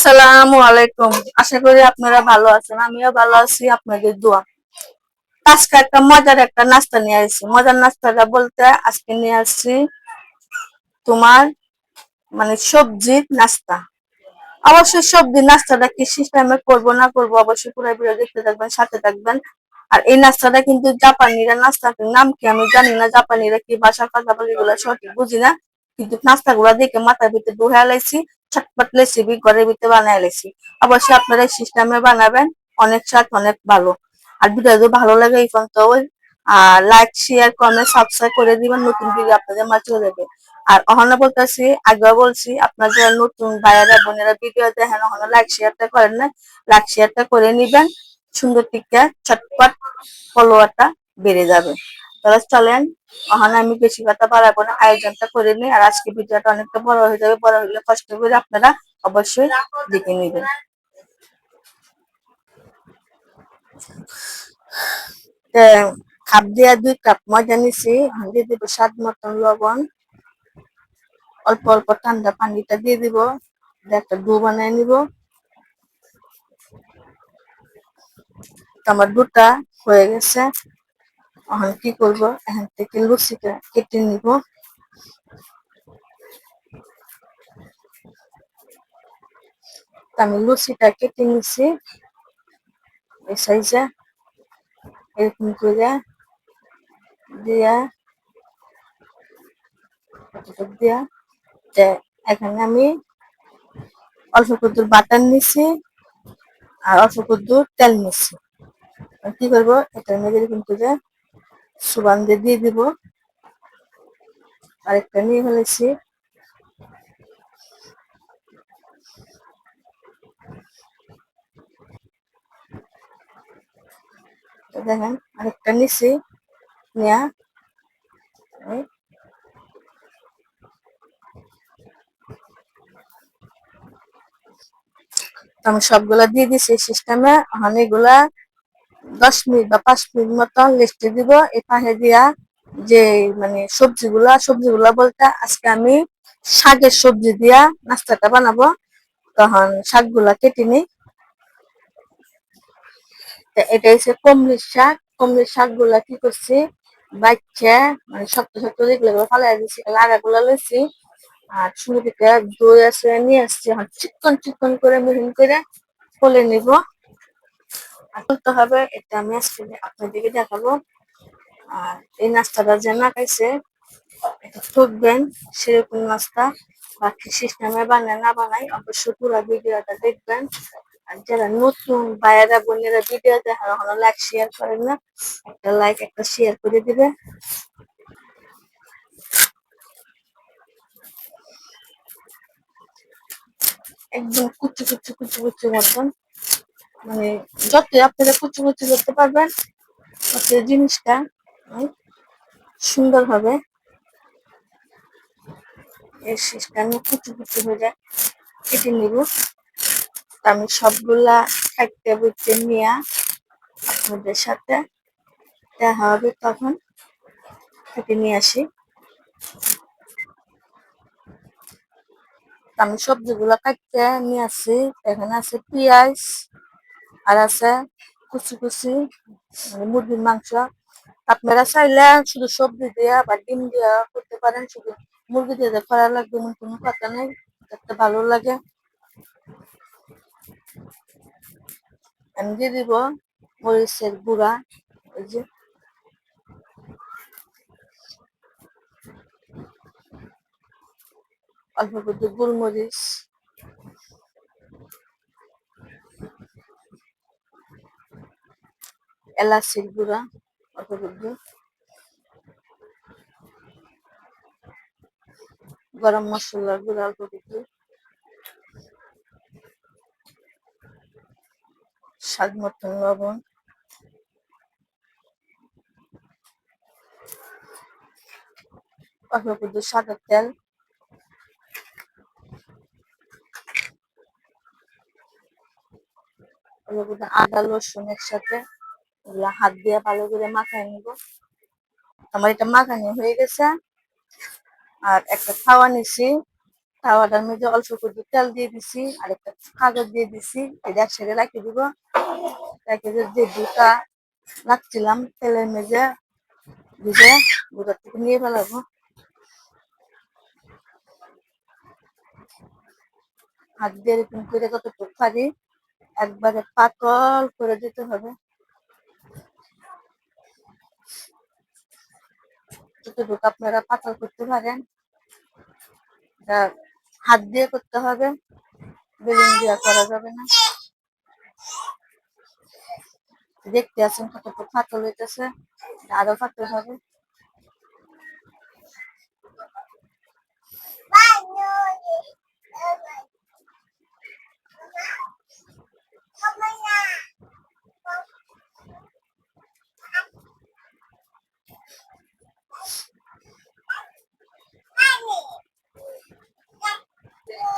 আসসালামু আলাইকুম। আশা করি আপনারা ভালো আছেন, আমিও ভালো আছি, আপনাদের দোয়া। আজকে একটা মজার একটা নাস্তা নিয়ে আসছি। মজার নাস্তাটা বলতে আজকে নিয়ে আসছি তোমার মানে সবজির নাস্তা। অবশ্যই সবজির নাস্তাটা কি সিস্টেমে করব না করব অবশ্যই পুরো ভিডিও দেখতে থাকবেন, সাথে থাকবেন। আর এই নাস্তাটা কিন্তু জাপানিরা নাস্তাটার নাম কি আমি জানি না, জাপানিরা কি ভাষা কথা বলে এগুলো সঠিক বুঝি না। কিন্তু নাস্তাগুলো দেখে মাথার ভিতরে ঢুকে লাইছি ছটপট রেসিপি ঘরের ভিতরে বানায় লেছি অবশ্যই আপনারা এই সিস্টেমে বানাবেন। অনেক স্বাদ, অনেক ভালো। আর ভিডিও ভালো লাগে এই পর্যন্ত আর লাইক শেয়ার কমেন্ট সাবস্ক্রাইব করে দিবেন। নতুন ভিডিও আপনাদের মাঝে যাবে। আর অহনা বলতেছি, আগেও বলছি, আপনার যারা নতুন ভাইয়ারা, বোনেরা ভিডিও দেখেন, অহনা লাইক শেয়ারটা করেন না। লাইক শেয়ারটা করে নিবেন। সুন্দর টিকা ছটপট ফলোয়ারটা বেড়ে যাবে। তাহলে চলেন। ওখানে আমি বেশি কথা বাড়াবো না, আয়োজনটা করে নিই। আর আজকে ভিডিওটা অনেকটা বড় হয়ে যাবে, বড় হলে কষ্ট করে আপনারা অবশ্যই দেখে নেবেন। খাপ দিয়া দুই কাপ মজা নিছি দিয়ে দিব স্বাদ মতন লবণ। অল্প অল্প ঠান্ডা পানিটা দিয়ে দিব একটা ডু বানিয়ে নিব। আমার দুটা হয়ে গেছে। এখন কি করব? এখান থেকে লুচিটা কেটে নিব। আমি লুচিটা কেটে নিছি। এই সাইজে এরকম করে দিয়া দিয়া। এখানে আমি অল্প কুদ্দুর বাটার নিছি আর অল্প কুদ্দুর তেল নিছি। কি করব? এটার মধ্যে এরকম সুবান দিয়ে দিব। আরেকটা নিয়ে ফেলেছি। দেখেন, আরেকটা নিছি। নিয়া। আমি সবগুলা দিয়ে দিছি সিস্টেমে। অনেকগুলা দশ মিনিট বা পাঁচ মিনিট মতো রেস্টে দিব। এই পাশে দিয়া যে মানে সবজিগুলা সবজিগুলা বলতে আজকে আমি শাকের সবজি দিয়া নাস্তাটা বানাবো। তখন শাকগুলা কেটে নিই। এটা হচ্ছে কমলির শাক। কমলির শাকগুলা কি করছি? বাচ্চা মানে শক্ত শক্ত যেগুলো ফালাই দিচ্ছি লাগা গুলা লইছি। আর সুন্দর দই আছে, নিয়ে আসছি। চিকন চিকন করে মিহিন করে ফলে নিব। করতে হবে, এটা আমি আজকে আপনাদেরকে দেখাবো। আর এই নাস্তাটা যে না খাইছে, এটা ঠকবেন সেরকম নাস্তা। বাকি সিস্টেমে বানায়, না বানাই অবশ্যই পুরো ভিডিওটা দেখবেন। আর যারা নতুন ভাইয়েরা বোনেরা ভিডিও দেখার হলো লাইক শেয়ার করেন না। একটা লাইক একটা শেয়ার করে দিবে। একদম কুচু কুচু কুচু কুচু মতন। মানে যত আপনারা কুচু কুচু করতে পারবেন জিনিসটা সুন্দর হবে। শেষটা আমি কুচু কুচু হয়ে যায়, কেটে নিব। আমি সবগুলা খাইতে বুঝতে নিয়ে আপনাদের সাথে দেখা হবে তখন। কেটে নিয়ে আসি। আমি সবজিগুলো কাটতে নিয়ে আসি। এখানে আছে পেঁয়াজ আর আছে কুচি কুচি মানে মুরগির মাংস। আপনারা চাইলে শুধু সবজি দিয়া বা ডিম দিয়া করতে পারেন, শুধু মুরগি দিয়ে করা লাগবে এমন কোনো কথা নেই দেখতে ভালো লাগে। আমি দিয়ে দিব মরিচের গুঁড়া যে। অল্প একটু গোলমরিচ এলাচির গুঁড়া, অল্প একটু। গরম মশলার গুঁড়া, অল্প একটু। স্বাদ মতন লবণ। অল্প একটু সাদা তেল। আদা, রসুন একসাথে। হাত দিয়ে ভালো করে মাখায় নিব। আমার এটা মাখানো হয়ে গেছে। আর একটা খাওয়া নিছি। তাওয়াটার মধ্যে অল্প করে তেল দিয়ে দিছি, আর একটা কাগজ দিয়ে দিছি। এটা একসাথে রাখে দিব। রেখে যে দুটা রাখছিলাম তেলের মেঝে ভিজে দুটার থেকে নিয়ে ফেলাবো। হাত দিয়ে এরকম করে কতটুকু পারি, একবারে পাতল করে দিতে হবে। যতটুকু আপনারা পাতল করতে পারেন হাত দিয়ে করতে হবে, বেলুন দিয়ে করা যাবে না। দেখতে আছেন কতটুকু পাতল হইতেছে আরও পাতল হবে।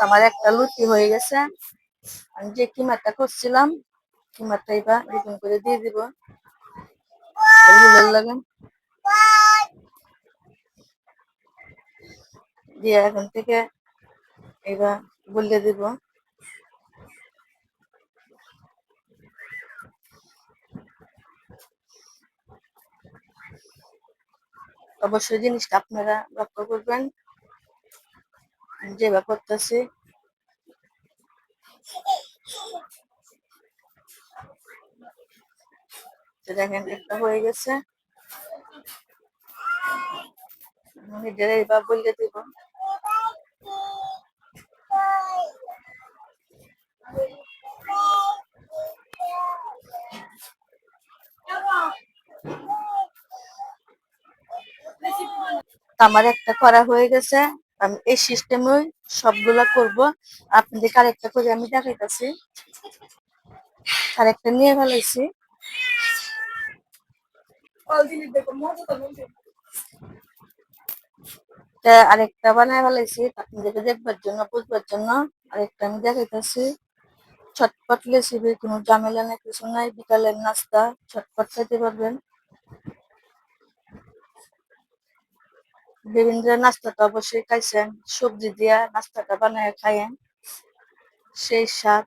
আমার একটা লুচি হয়ে গেছে। আমি যে কিমারটা করছিলাম কিমারটা এবার এরকম করে দিয়ে দিব। লাগে দিয়ে এখন থেকে এবার বলে দিব। অবশ্যই জিনিসটা আপনারা লক্ষ্য করবেন। যেভাবে করতেছি দেখেন, একটা হয়ে গেছে। নিজেরা এবার বললে দিব। আমার একটা করা হয়ে গেছে। আমি এই সিস্টেমে সবগুলা করব। আপনাদের আরেকটা করে আমি দেখাইতেছি। আরেকটা নিয়ে ফেলেছি আরেকটা বানায় ফেলাইছি। আপনাদেরকে দেখবার জন্য, বুঝবার জন্য আরেকটা আমি দেখাইতেছি। ছটপট রেসিপি কোনো ঝামেলা নেই, কিছু নাই। বিকালের নাস্তা, ছটপট খেতে পারবেন। বিভিন্ন নাস্তাটা অবশ্যই খাইছেন। সবজি দিয়া নাস্তাটা বানায় খাইয়েন। সেই স্বাদ।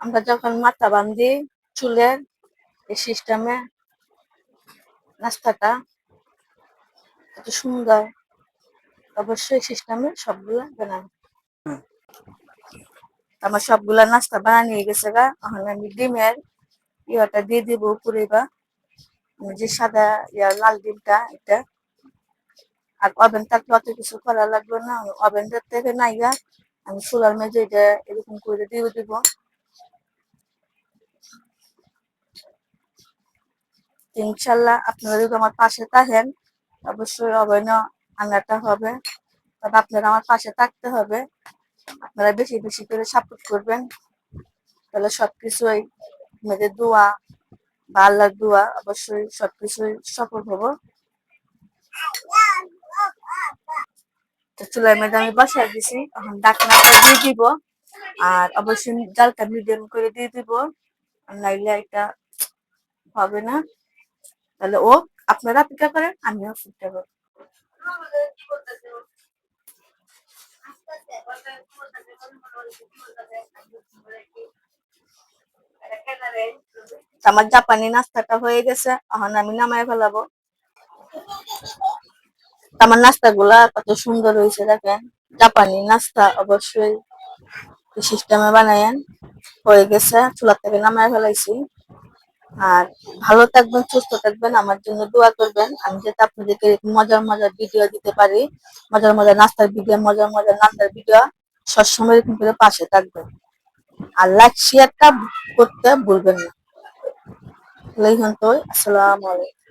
আমরা যখন মাথা বান্ধি চুলের এই সিস্টেমে নাস্তাটা এত সুন্দর। অবশ্যই সিস্টেমে সবগুলো বানান আমার সবগুলা নাস্তা বানা নিয়ে গেছে গা। এখন আমি ডিমের ইয়াটা দিয়ে দিব উপরে বা যে সাদা ইয়া লাল ডিমটা এটা। আর ওভেন থাকলে অত কিছু করা লাগবে না। ওভেনটার থেকে নাইয়া আমি সোলার মেজে এটা এরকম করে দিয়ে দিব। ইনশাল্লাহ আপনারা যদি আমার পাশে থাকেন, অবশ্যই অবৈন আনাটা হবে। তবে আপনারা আমার পাশে থাকতে হবে। আপনারা বেশি বেশি করে সাপোর্ট করবেন। তাহলে সবকিছুই মেয়েদের দোয়া বা আল্লাহর দোয়া অবশ্যই সবকিছুই সফল হব। চুলার মধ্যে আমি বসাই দিছি। এখন ডাকনাটা দিয়ে দিব। আর অবশ্যই জালটা মিডিয়াম করে দিয়ে দিব। নাইলে এটা হবে না। তাহলে ও আপনারা অপেক্ষা করেন, আমিও অপেক্ষা করব আমার জাপানি নাস্তাটা হয়ে গেছে, এখন আমি নামায় ফেলাবো। আমার নাস্তা গুলা কত সুন্দর হয়েছে, দেখেন। জাপানি নাস্তা অবশ্যই সিস্টেমে বানায়েন। হয়ে গেছে চুলা থেকে নামায় ফেলাইছি। আর ভালো থাকবেন, সুস্থ থাকবেন, আমার জন্য দোয়া করবেন। আমি যাতে আপনাদেরকে মজার মজার ভিডিও দিতে পারি। মজার মজার নাস্তার ভিডিও মজার মজার নাস্তার ভিডিও সবসময় এরকম করে পাশে থাকবেন। আর লাইক শেয়ারটা করতে ভুলবেন না। আসসালামু আলাইকুম।